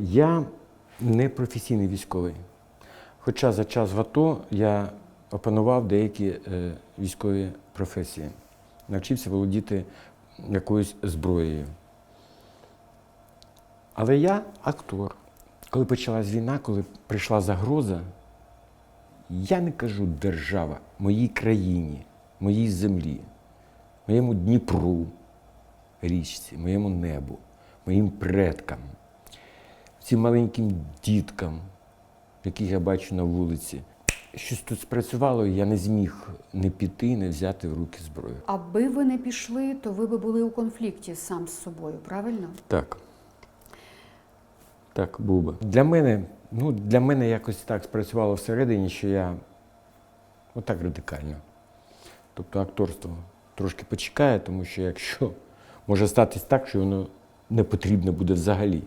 Я не професійний військовий. Хоча за час в АТО я опанував деякі е, військові професії, навчився володіти якоюсь зброєю. Але я актор. Коли почалась війна, коли прийшла загроза, я не кажу держава, моїй країні, моїй землі, моєму Дніпру, річці, моєму небу, моїм предкам, цим маленьким діткам, яких я бачу на вулиці. Щось тут спрацювало, і я не зміг не піти, не взяти в руки зброю. Аби ви не пішли, то ви би були у конфлікті сам з собою, правильно? Так. Так, був би. Для мене, ну, для мене якось так спрацювало всередині, що я отак радикально. Тобто акторство трошки почекає, тому що якщо може статись так, що воно не потрібно буде взагалі.